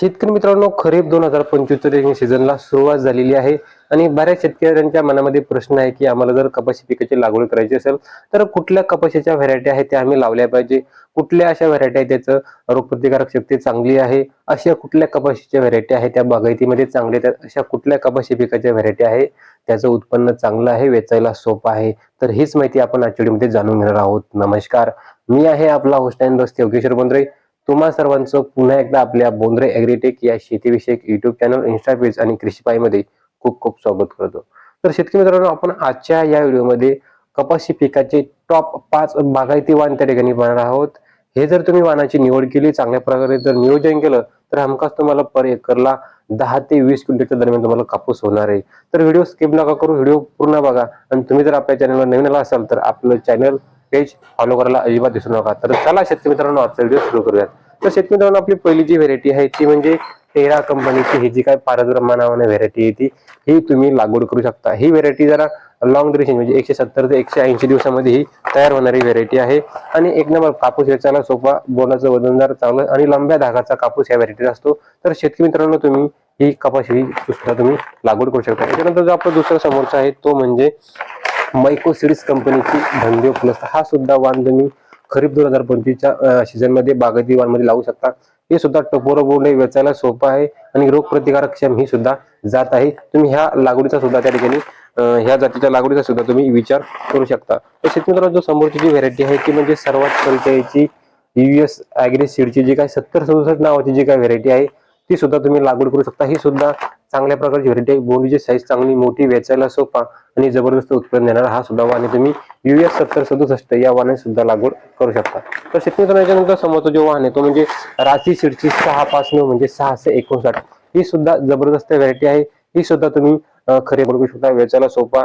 शेतकरी मित्रांनो खरीप दोन हजार पंचवीस सीझनला सुरुवात झालेली आहे. आणि बऱ्याच शेतकऱ्यांच्या मनामध्ये प्रश्न आहे की आम्हाला जर कपाशी पिकाची लागवड करायची असेल तर कुठल्या कपाशीच्या व्हरायटी आहेत त्या आम्ही लावल्या पाहिजे? कुठल्या अशा व्हरायटी आहेत त्याचं रोगप्रतिकारक शक्ती चांगली आहे? अशा कुठल्या कपाशीच्या व्हरायटी आहेत त्या बागायतीमध्ये चांगल्या आहेत? अशा कुठल्या कपाशी पिकाच्या व्हरायटी आहे? त्याचं उत्पन्न चांगलं आहे वेचायला सोपं आहे? तर हीच माहिती आपण आजच्या जाणून घेणार आहोत. नमस्कार. मी आहे आपला होस्ट अँड दोस्त योगेश्वर बोंद्रे. तुम्हा सर्वांचं पुन्हा एकदा आपल्या बोंद्रे ॲग्रीटेक या शेतीविषयक युट्यूब चॅनल इन्स्टा पेज आणि कृषीपाईमध्ये खूप खूप स्वागत करतो. तर शेतकरी मित्रांनो आपण आजच्या या व्हिडिओमध्ये कपाशी पिकाचे टॉप पाच बागायती वाण त्या ठिकाणी पाहणार आहोत. हे जर तुम्ही वाणाची निवड केली चांगल्या प्रकारे जर नियोजन केलं तर हमखास तुम्हाला पर एकरला दहा ते वीस क्विंटलच्या दरम्यान तुम्हाला कापूस होणार आहे. तर व्हिडिओ स्किप नका करू व्हिडिओ पूर्ण बघा. आणि तुम्ही जर आपल्या चॅनलवर नवीन आला असाल तर आपलं चॅनल पेज फॉलो करायला अजिबात दिसू नका. तर चला शेतकरी मित्रांनो आजचा व्हिडिओ सुरू करूयात. तर शेतकरी मित्रांनो आपली पहिली जी व्हेरायटी आहे ती म्हणजे टेरा कंपनीची ही जी काय पारद्रमा नावाने व्हेरायटी आहे ती ही तुम्ही लागवड करू शकता. ही व्हेरायटी जरा लॉंग ड्युरेशन म्हणजे एकशे सत्तर ते एकशे ऐंशी दिवसामध्ये ही तयार होणारी व्हेरायटी आहे. आणि एक नंबर कापूस वेचायला सोपा बोलाचं वजनदार चांगलं आणि लंब्या धागाचा कापूस या व्हेरायटीचा असतो. तर शेतकरी मित्रांनो तुम्ही ही कपाशी सुद्धा तुम्ही लागवड करू शकता. त्याच्यानंतर जो आपला दुसरा समोरचा आहे तो म्हणजे मायको सिरीज कंपनीची धंदे प्लस हा सुद्धा वाण तुम्ही खरीप दोन हजार पंचवीसच्या सीझनमध्ये बागायती वाणमध्ये लावू शकता. हे सुद्धा टपोरा बोर्डे वेचायला सोपं आहे आणि रोग क्षम ही सुद्धा जात आहे. तुम्ही ह्या लागवडीचा सुद्धा त्या ठिकाणी ह्या जातीच्या लागवडीचा सुद्धा तुम्ही विचार करू शकता. तर जो समोरची जी व्हेरायटी आहे ती म्हणजे सर्वात परिचयाची युएस ॲग्री सीडची जी काय सत्तर सदुसष्ट नावाची जी काय व्हेरायटी आहे ती सुद्धा तुम्ही लागवड करू शकता. ही सुद्धा चांगल्या प्रकारची व्हेरायटी आहे. बोंडीची साईज चांगली मोठी वेचायला सोपा आणि जबरदस्त उत्पन्न देणारा हा सुद्धा वाण तुम्ही युएस सत्तर सदुसष्ट या वाहने सुद्धा लागवड करू शकता. तर शेतकरी याच्यानंतर समोरचा जो वाहन आहे तो म्हणजे राशी सीडची सहा पाच नऊ म्हणजे सहाशे एकोणसाठ. ही सुद्धा जबरदस्त व्हरायटी आहे. ही सुद्धा तुम्ही खरे बघू शकता वेचायला सोपा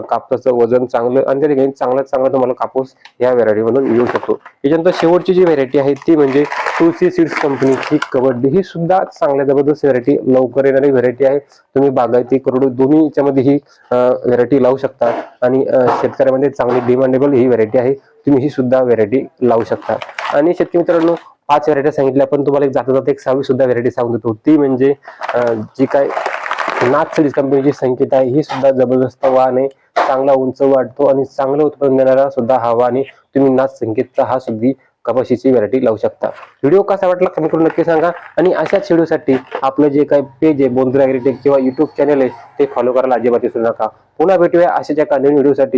कापसाचं वजन चांगलं आणि त्या ठिकाणी चांगलं चांगला तुम्हाला कापूस या व्हरायटीमधून मधून मिळू शकतो. याच्यानंतर शेवटची जी व्हरायटी आहे ती म्हणजे तुलसी सीड्स कंपनीची कबड्डी ही सुद्धा चांगल्या जबरदस्त व्हरायटी लवकर येणारी व्हरायटी आहे. तुम्ही बागायती करोडो दोन्ही याच्यामध्ये ही व्हरायटी लावू शकता आणि शेतकऱ्यामध्ये चांगली डिमांडेबल ही व्हरायटी आहे. तुम्ही ही सुद्धा व्हरायटी लावू शकता. आणि शेतकरी मित्रांनो पाच व्हरायटी सांगितल्या पण तुम्हाला एक जाता जाता एक सहावी सुद्धा व्हरायटी सांगून देतो. ती म्हणजे जी काय नाथ सिरीज कंपनीची संकेत आहे. ही सुद्धा जबरदस्त वाहन आहे चांगला उंच वाढतो आणि चांगलं उत्पन्न देणारा सुद्धा हा वाहन आहे. तुम्ही नाथ संकेतचा हा सुद्धा कपाशीची व्हरायटी लावू शकता. व्हिडिओ कसा वाटला कमेंट करून नक्की सांगा. आणि अशाच व्हिडिओसाठी आपलं जे काही पेज आहे बोंद्रा ॲग्रीटेक किंवा युट्यूब चॅनल आहे ते फॉलो करायला अजिबात विसरू नका. पुन्हा भेटूया अशाच एका नवीन व्हिडिओसाठी.